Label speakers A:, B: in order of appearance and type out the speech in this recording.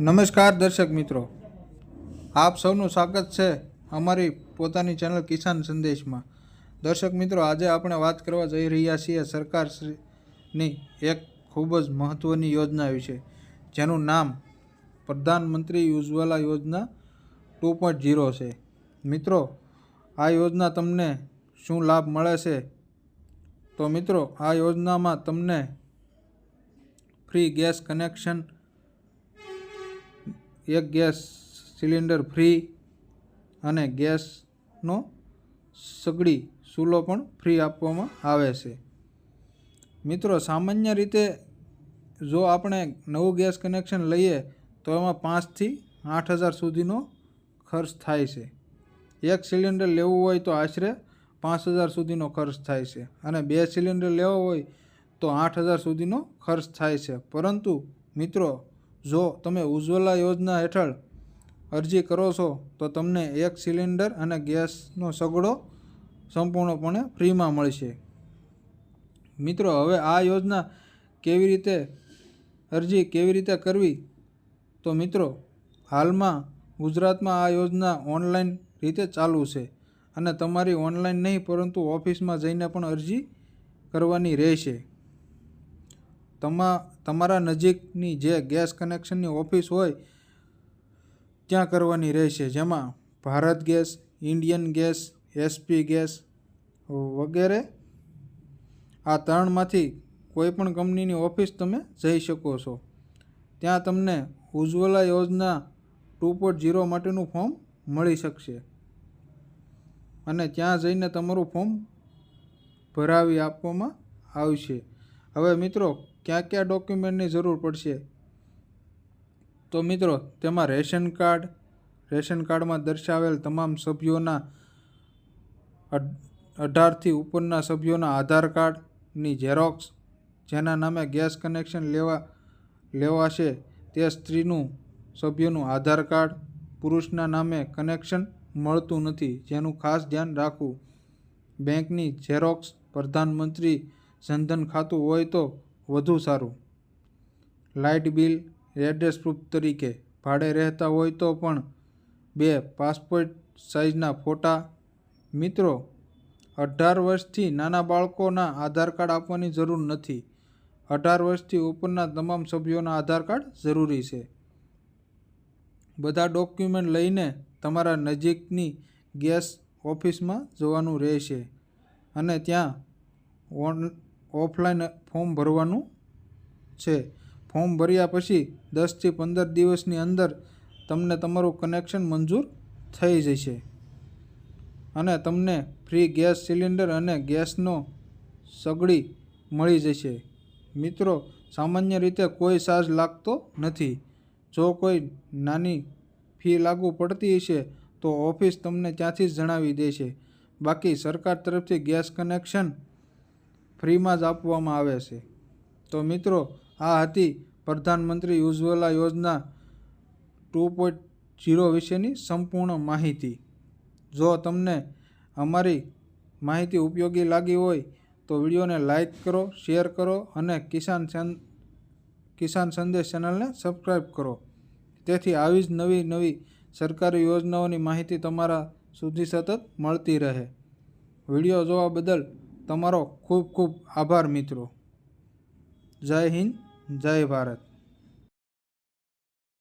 A: નમસ્કાર દર્શક મિત્રો. આપ સૌનું સ્વાગત છે અમારી પોતાની ચેનલ કિસાન સંદેશમાં. દર્શક મિત્રો, આજે આપણે વાત કરવા જઈ રહ્યા છીએ સરકારશ્રીની એક ખૂબ જ મહત્ત્વની યોજના વિશે, જેનું નામ પ્રધાનમંત્રી ઉજ્જવલા યોજના ટુ પોઈન્ટ ઝીરો છે. મિત્રો, આ યોજના તમને શું લાભ મળે છે? તો મિત્રો, આ યોજનામાં તમને ફ્રી ગેસ કનેક્શન એક ગેસ સિલિન્ડર ફ્રી અને ગેસનો સગડી ચૂલો પણ ફ્રી આપવામાં આવે છે. મિત્રો, સામાન્ય રીતે જો આપણે નવું ગેસ કનેક્શન લઈએ, તો એમાં પાંચથી આઠ હજાર સુધીનો ખર્ચ થાય છે. એક સિલિન્ડર લેવું હોય તો આશરે પાંચ હજાર સુધીનો ખર્ચ થાય છે અને બે સિલિન્ડર લેવો હોય તો આઠ હજાર સુધીનો ખર્ચ થાય છે. પરંતુ મિત્રો જો તમે ઉજ્જવલા યોજના હેઠળ અરજી કરો છો, તો તમને એક સિલિન્ડર અને ગેસનો સગડો સંપૂર્ણપણે ફ્રીમાં મળશે. મિત્રો, હવે આ યોજના કેવી રીતે, અરજી કેવી રીતે કરવી? તો મિત્રો, હાલમાં ગુજરાતમાં આ યોજના ઓનલાઈન રીતે ચાલુ છે અને તમારી ઓનલાઈન નહીં, પરંતુ ઓફિસમાં જઈને પણ અરજી કરવાની રહેશે. તમા તમારા નજીકની જે ગેસ કનેક્શનની ઓફિસ હોય, ત્યાં કરવાની રહેશે. જેમાં Bharat gas, Indian gas, HP gas વગેરે આ ત્રણમાંથી કોઈપણ કંપનીની ઓફિસ તમે જઈ શકો છો. ત્યાં તમને ઉજ્જવલા યોજના ટુ પોઈન્ટ ઝીરો માટેનું ફોર્મ મળી શકશે. અને ત્યાં જઈને તમારું ફોર્મ ભરાવી આપવામાં આવશે. હવે મિત્રો કયા કયા ડોક્યુમેન્ટની જરૂર પડશે? તો મિત્રો, તેમાં રેશન કાર્ડ, રેશન કાર્ડમાં દર્શાવેલ તમામ સભ્યોના અઢ- અઢારથી ઉપરના સભ્યોના આધાર કાર્ડની ઝેરોક્સ, જેના નામે ગેસ કનેક્શન લેવા, લેવાશે, તે સ્ત્રીનું, સભ્યોનું આધાર કાર્ડ, પુરુષના નામે કનેક્શન મળતું નથી, જેનું ખાસ ધ્યાન રાખવું. બેંકની ઝેરોક્સ, પ્રધાનમંત્રી જનધન ખાતું હોય તો વધુ સારું. લાઇટ બિલ એડ્રેસ પ્રૂફ તરીકે ભાડે રહેતા હોય તો પણ બે પાસપોર્ટ સાઇઝના ફોટા. મિત્રો, અઢાર વર્ષથી નાના બાળકોના આધાર કાર્ડ આપવાની જરૂર નથી. અઢાર વર્ષથી ઉપરના તમામ સભ્યોના આધાર કાર્ડ જરૂરી છે. બધા ડોક્યુમેન્ટ લઈને તમારા નજીકની ગેસ ઓફિસમાં જવાનું રહેશે અને ત્યાં ઓન ઓફલાઈન ફોર્મ ભરવાનું છે. ફોર્મ ભર્યા પછી દસથી પંદર દિવસની અંદર તમને તમારું કનેક્શન મંજૂર થઈ જશે. અને તમને ફ્રી ગેસ સિલિન્ડર અને ગેસનો સગડી મળી જશે. મિત્રો, સામાન્ય રીતે કોઈ ચાર્જ લાગતો નથી. જો કોઈ નાની ફી લાગુ પડતી હશે, તો ઓફિસ તમને ત્યાંથી જ જણાવી દેશે. બાકી સરકાર તરફથી ગેસ કનેક્શન ફ્રીમાં જ આપવામાં આવે છે. તો મિત્રો, આ હતી પ્રધાનમંત્રી ઉજ્જવલા યોજના ટુ પોઈન્ટ ઝીરો વિશેની સંપૂર્ણ માહિતી. જો તમને અમારી માહિતી ઉપયોગી લાગી હોય, તો વિડીયોને લાઈક કરો, શેર કરો અને કિસાન કિસાન સંદેશ ચેનલને સબસ્ક્રાઈબ કરો. તેથી આવી જ નવી નવી સરકારી યોજનાઓની માહિતી તમારા સુધી સતત મળતી રહે. વીડિયો જોવા બદલ તમારો ખૂબ ખૂબ આભાર મિત્રો. જય હિન્દ જય ભારત.